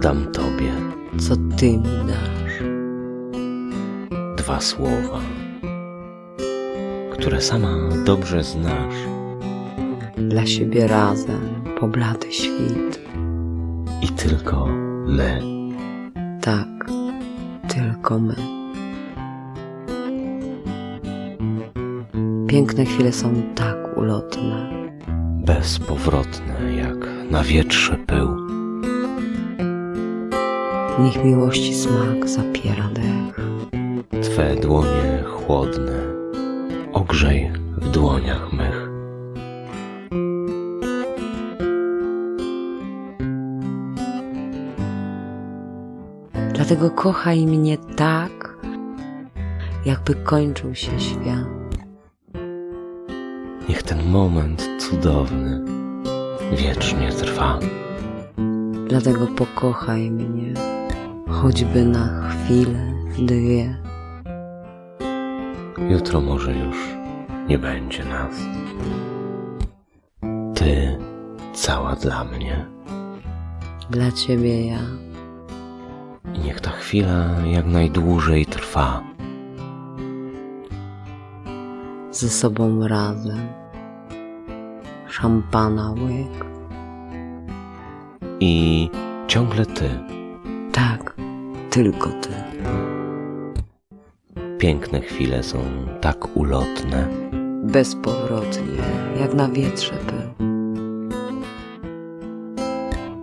dam tobie co ty mi dasz. dwa słowa, które sama dobrze znasz. Dla siebie razem po blady świt. I tylko my. Tak, tylko my. Piękne chwile są tak ulotne. bezpowrotne jak na wietrze pył. Niech miłości smak zapiera dech. Twe dłonie chłodne, ogrzej w dłoniach mych. Dlatego kochaj mnie tak, jakby kończył się świat. Niech ten moment cudowny wiecznie trwa. Dlatego pokochaj mnie, choćby na chwilę, dwie. Jutro może już nie będzie nas. Ty cała dla mnie. Dla ciebie ja, I niech ta chwila jak najdłużej trwa. ze sobą razem. Szampana łyk, I ciągle ty, tak, tylko ty. piękne chwile są tak ulotne. Bezpowrotnie, jak na wietrze był.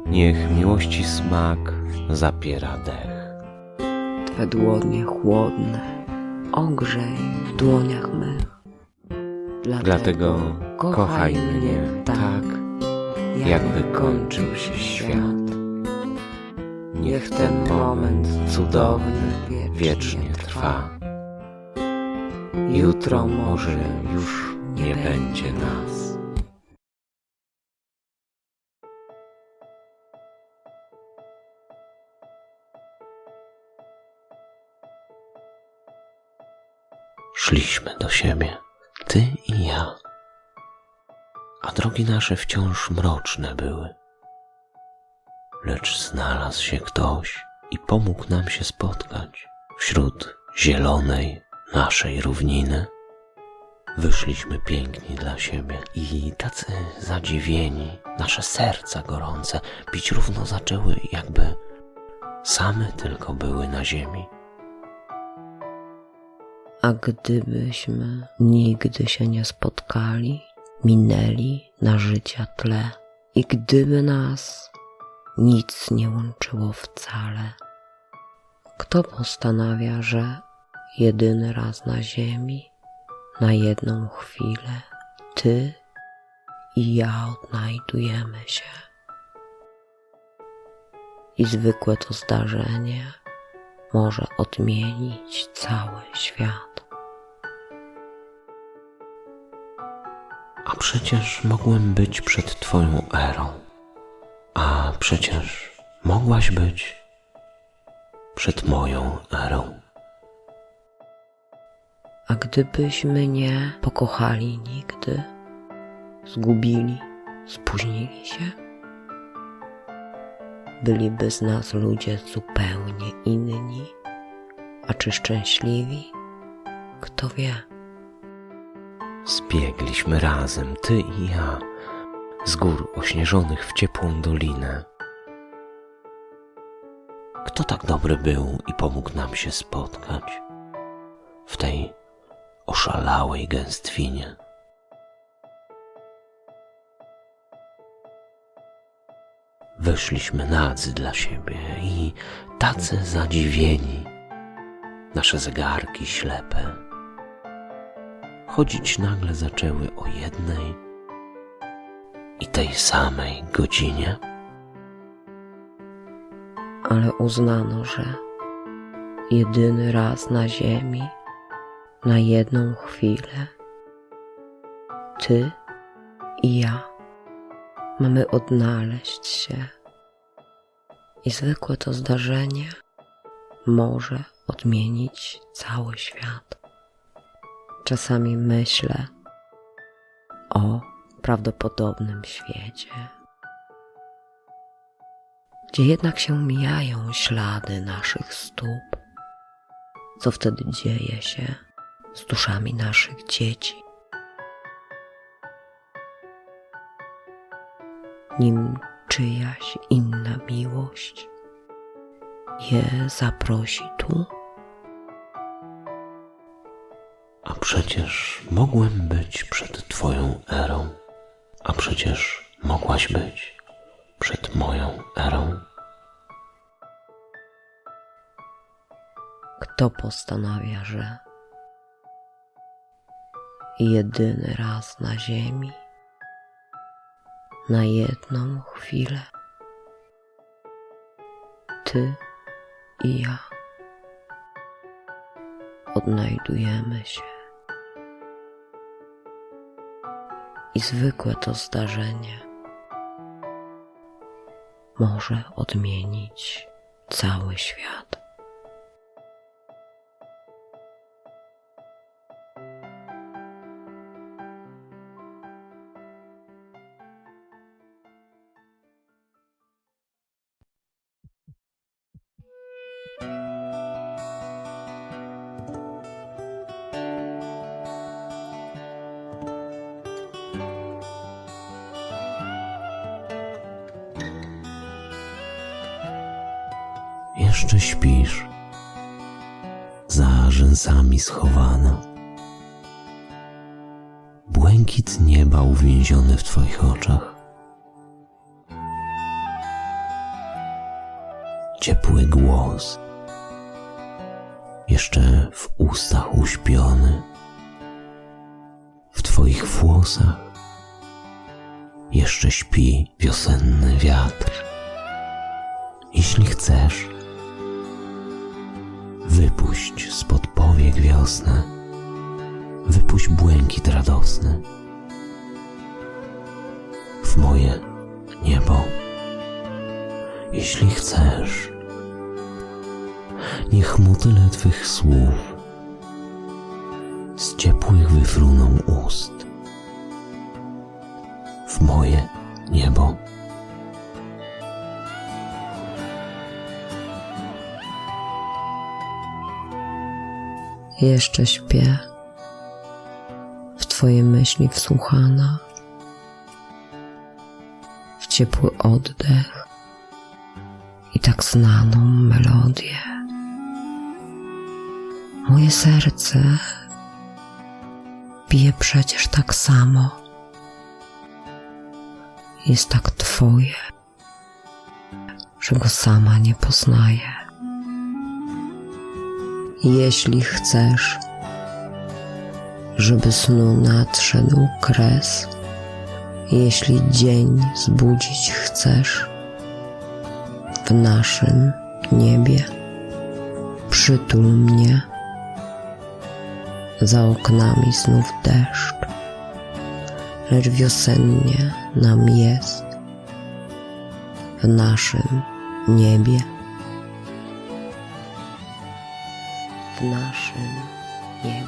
Niech miłości smak zapiera dech. Twe dłonie chłodne, ogrzej w dłoniach mych. Dlatego kochaj mnie tak, jakby kończył się świat. Niech ten moment cudowny wiecznie trwa. Jutro może już nie będzie nas. Szliśmy do siebie, ty i ja, a drogi nasze wciąż mroczne były. Lecz znalazł się ktoś i pomógł nam się spotkać wśród zielonej naszej równiny. Wyszliśmy piękni dla siebie i tacy zadziwieni, nasze serca gorące bić równo zaczęły, jakby same tylko były na ziemi. A gdybyśmy nigdy się nie spotkali, minęli na życia tle, i gdyby nas nic nie łączyło wcale, kto postanawia, że jedyny raz na ziemi, na jedną chwilę, ty i ja odnajdujemy się? I zwykłe to zdarzenie może odmienić cały świat. A przecież mogłem być przed Twoją erą. A przecież mogłaś być przed moją erą. A gdybyśmy nie pokochali nigdy, zgubili, spóźnili się, byliby z nas ludzie zupełnie inni, a czy szczęśliwi? Kto wie? Zbiegliśmy razem, Ty i ja, z gór ośnieżonych w ciepłą dolinę. Kto tak dobry był i pomógł nam się spotkać w tej oszalałej gęstwinie? Wyszliśmy nadzy dla siebie i tacy zadziwieni, nasze zegarki ślepe chodzić nagle zaczęły o jednej i tej samej godzinie. Ale uznano, że jedyny raz na ziemi, na jedną chwilę, ty i ja mamy odnaleźć się. I zwykłe to zdarzenie może odmienić cały świat. Czasami myślę o prawdopodobnym świecie, gdzie jednak się mijają ślady naszych stóp. Co wtedy dzieje się z duszami naszych dzieci? Nim czyjaś inna miłość je zaprosi tu? A przecież mogłem być przed Twoją erą, przecież mogłaś być przed moją erą. Kto postanawia, że jedyny raz na ziemi, na jedną chwilę, ty i ja odnajdujemy się. I zwykłe to zdarzenie może odmienić cały świat. Jeszcze śpisz, za rzęsami schowana. Błękit nieba uwięziony w Twoich oczach. Ciepły głos, jeszcze w ustach uśpiony, w Twoich włosach jeszcze śpi wiosenny wiatr. Jeśli chcesz, Wypuść spod powiek wiosnę, wypuść błękit radosny w moje niebo. Jeśli chcesz, niech motyle Twych słów z ciepłych wyfruną ust w moje niebo. Jeszcze śpię, w Twoje myśli wsłuchana, w ciepły oddech i tak znaną melodię. Moje serce bije przecież tak samo. Jest tak Twoje, że go sama nie poznaję. Jeśli chcesz, żeby snu nadszedł kres, jeśli dzień zbudzić chcesz w naszym niebie, przytul mnie. Za oknami znów deszcz, lecz wiosennie nam jest w naszym niebie. W naszym niebie.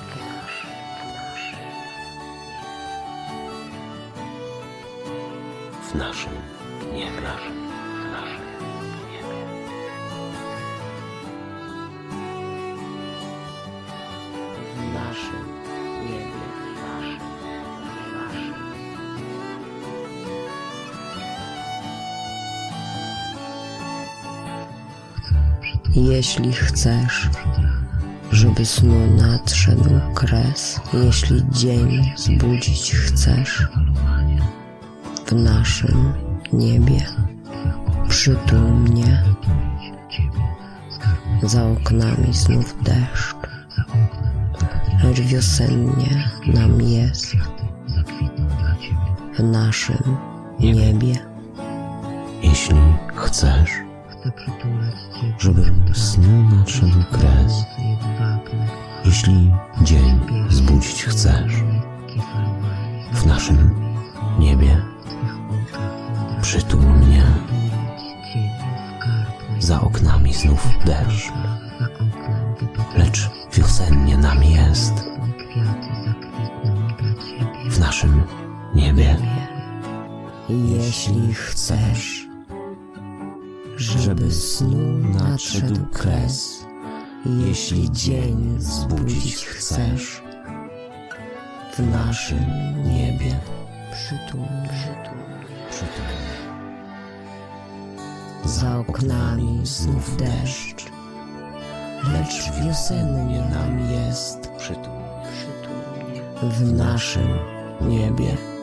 w naszym niebie. W naszym, niebie. Naszym. Jeśli chcesz, żeby snu nadszedł kres, jeśli dzień zbudzić chcesz w naszym niebie, przytul mnie. Za oknami znów deszcz, lecz wiosennie nam jest w naszym niebie. Jeśli chcesz, żeby snu nadszedł kres, jeśli dzień zbudzić chcesz, w naszym niebie. Przytul mnie. Za oknami znów deszcz, lecz wiosennie nam jest. W naszym niebie. Jeśli chcesz, żeby snu nadszedł kres. Jeśli dzień zbudzić chcesz, w naszym niebie przytul. Za oknami znów deszcz, lecz wiosennie nam jest Przytul. w naszym niebie.